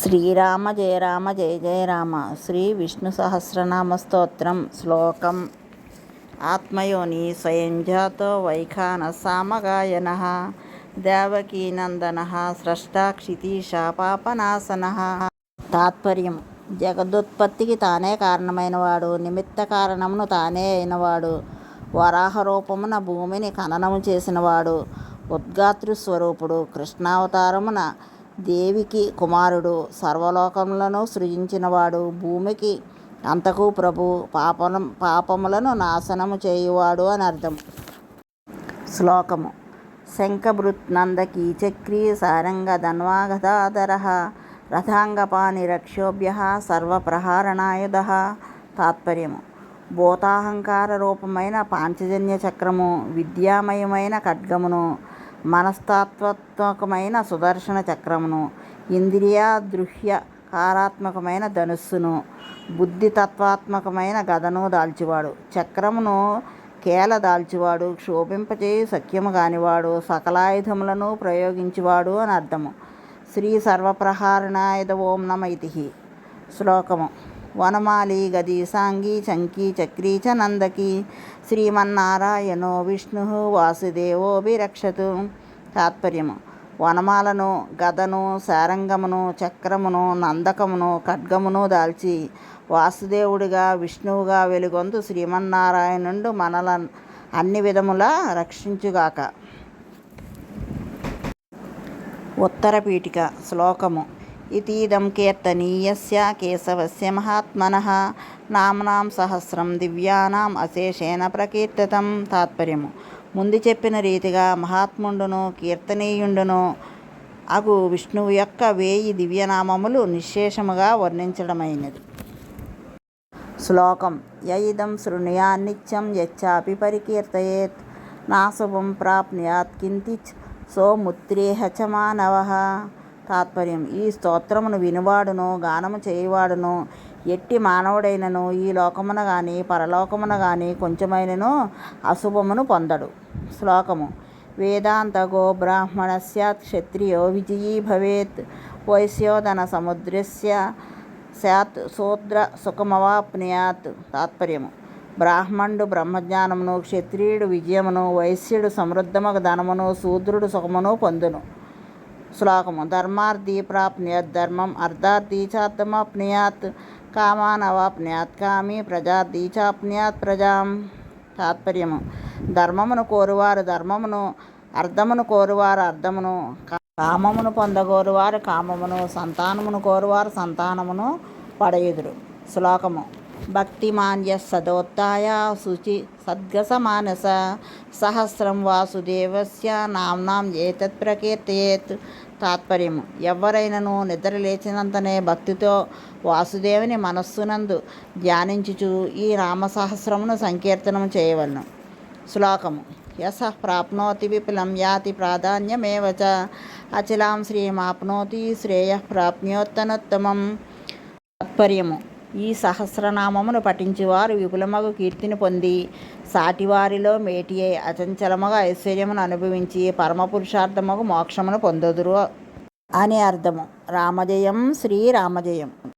శ్రీరామ జయ రామ జయ జయ రామ. శ్రీ విష్ణు సహస్రనామ స్తోత్రం శ్లోకం. ఆత్మయోని స్వయం జాతో వైఖాన సామగాయన దేవకీనందన స్రష్టా క్షితీష పాపనాశన. తాత్పర్యం. జగదుత్పత్తికి తానే కారణమైనవాడు నిమిత్త కారణమును తానే అయినవాడు వరాహ రూపమున భూమిని ఖననము చేసినవాడు ఉద్గాతృ స్వరూపుడు కృష్ణావతారమున దేవికి కుమారుడు సర్వలోకములను సృజించినవాడు భూమికి అంతకు ప్రభు పాపం పాపములను నాశనము చేయువాడు అని అర్థం. శ్లోకము. శంఖభృత్నందకీచక్రీ సారంగ ధన్వాగదాధర రథాంగపాని రక్షోభ్య సర్వప్రహారణాయుధ తాత్పర్యము. భూతాహంకార రూపమైన పాంచజన్య చక్రము విద్యామయమైన ఖడ్గమును మనస్తత్వాత్మకమైన సుదర్శన చక్రమును ఇంద్రియ దృహ్య కారాత్మకమైన ధనుస్సును బుద్ధి తత్వాత్మకమైన గదను దాల్చివాడు. చక్రమును కేల దాల్చివాడు క్షోభింపచేయి సఖ్యము కానివాడు సకలాయుధములను ప్రయోగించివాడు అని అర్థము. శ్రీ సర్వప్రహారణాయుధ ఓం నమ ఇతి శ్లోకము. వనమాలి గది సాంగి చంకీ చక్రీ చ నందకి. శ్రీమన్నారాయణో విష్ణు వాసుదేవోభిరక్షతు తాత్పర్యము. వనమాలను గదను సారంగమును చక్రమును నందకమును ఖడ్గమును దాల్చి వాసుదేవుడిగా విష్ణువుగా వెలుగొందు శ్రీమన్నారాయణుడు మనల అన్ని విధములా రక్షించుగాక. ఉత్తర పీఠిక శ్లోకము. ఇతీదం కీర్తనీయస్య కేశవస్య మహాత్మన నామ్నాం సహస్రం దివ్యానాం అశేషేణ ప్రకీర్తితం తాత్పర్యము ముందు చెప్పిన రీతిగా మహాత్ముండును కీర్తనీయుండును అగు విష్ణువు యొక్క వేయి దివ్యనామములు నిశ్శేషముగా వర్ణించడమైనది. శ్లోకం యయిదం శృణుయా నిత్యం యచ్చాపి పరికీర్తయేత్ నాశుభం ప్రాప్నుయాత్ కించిత్ సోముత్రేహ చ మానవ। తాత్పర్యం. ఈ స్తోత్రమును వినువాడును గానము చేయువాడును. ఎట్టి మానవుడైనను ఈ లోకమున గాని పరలోకమున గాని కొంచెమైనను అశుభమును పొందడు. శ్లోకము. వేదాంతగో బ్రాహ్మణ సత్ క్షత్రియో విజయీ భవేత్. వైశ్యోధన సముద్రస్య సత్ శూద్ర సుఖమవాప్నుయాత్. తాత్పర్యము. బ్రాహ్మణుడు బ్రహ్మజ్ఞానమును క్షత్రియుడు విజయమును వైశ్యుడు సమృద్ధమగు ధనమును శూద్రుడు సుఖమును పొందును. శ్లోకము ధర్మార్థి ప్రాప్నుయత్ ధర్మం అర్థార్థి చార్థమాప్నుయాత్ కామాన్ కామి ప్రజార్థి చాప్నుయాత్ ప్రజాం తాత్పర్యము ధర్మమును కోరువారు ధర్మమును అర్థమును కోరువారు అర్థమును కామమును పొందగోరువారు కామమును సంతానమును కోరువారు సంతానమును పడయుదురు। శ్లోకము। భక్తిమాన్య సదోత్య శుచి సద్గసమానస సహస్రం వాసుదేవస్య నామ్నాం ఏతత్ ప్రకీర్తయేత్ తాత్పర్యము ఎవరైనను నిద్ర లేచినంతనే భక్తితో వాసుదేవుని మనస్సునందు ధ్యానించుచు ఈ నామసహస్రమును సంకీర్తనం చేయవలను. శ్లోకము యశ ప్రాప్నోతి విపులం యాతి ప్రాధాన్యమేవ అచలాం శ్రీమాప్నోతి శ్రేయ ప్రాప్నోత్తనోత్తమం తాత్పర్యము ఈ సహస్రనామమును పఠించువారు విపులమగు కీర్తిని పొంది సాటివారిలో మేటి అయి అచంచలముగా ఐశ్వర్యమును అనుభవించి పరమపురుషార్థముగు మోక్షమును పొందదురు అని అర్థము. రామజయం శ్రీరామజయం